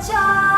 家。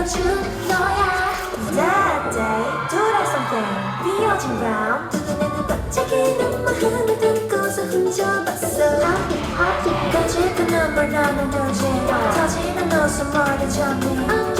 보여준 너야 That day do like something 비어진 brown 눈에는 반짝이 는 마음을 담고서 훔쳐봤어 어디까지 그 눈물 나는 도지 터지는 웃음 머리 전이